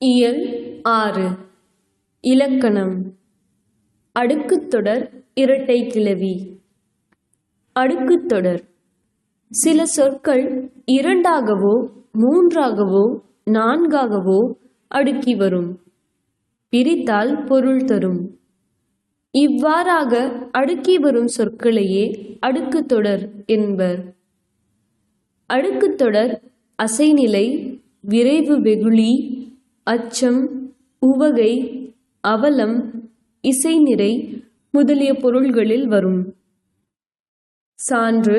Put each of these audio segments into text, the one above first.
இயல் ஆறு. இலக்கணம். அடுக்குத்தொடர் இரட்டை கிளவி. அடுக்குத்தொடர் சில சொற்கள் இரண்டாகவோ மூன்றாகவோ நான்காகவோ அடுக்கி வரும். பிரித்தால் பொருள் தரும். இவ்வாறாக அடுக்கி வரும் சொற்களையே அடுக்குத்தொடர் என்பர். அடுக்குத்தொடர் அசைநிலை விரைவு வெகுளி அச்சம் உவகை அவலம் இசைநிறை முதலிய பொருள்களில் வரும். சான்று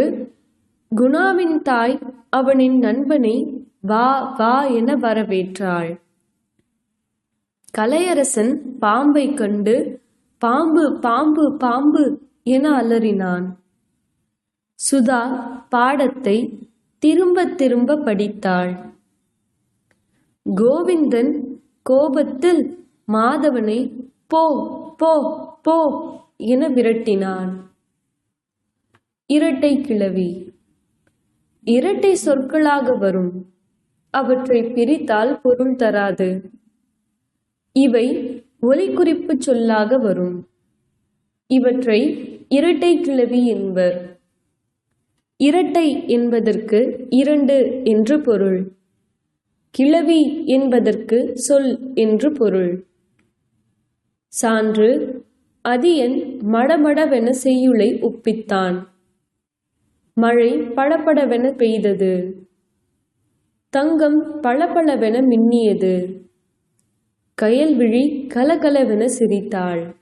குணாவின் தாய் அவனின் நண்பனை வா வா என வரவேற்றாள். கலையரசன் பாம்பை கண்டு பாம்பு பாம்பு பாம்பு என அலறினான். சுதா பாடத்தை திரும்ப திரும்ப படித்தாள். கோவிந்தன் கோபத்தில் மாதவனை போ போ போ என விரட்டினான். இரட்டை கிளவி இரட்டை சொற்களாக வரும். அவற்றை பிரித்தால் பொருள் தராது. இவை ஒலிக்குறிப்பு சொல்லாக வரும். இவற்றை இரட்டை கிளவி என்பர். இரட்டை என்பதற்கு இரண்டு என்று பொருள். கிளவி என்பதற்கு சொல் என்று பொருள். சான்று அதியன் மடமடவென செய்யுளை ஒப்பித்தான். மழை பளபளவென பெய்தது. தங்கம் பளபளவென மின்னியது. கயல்விழி கலகலவென சிரித்தாள்.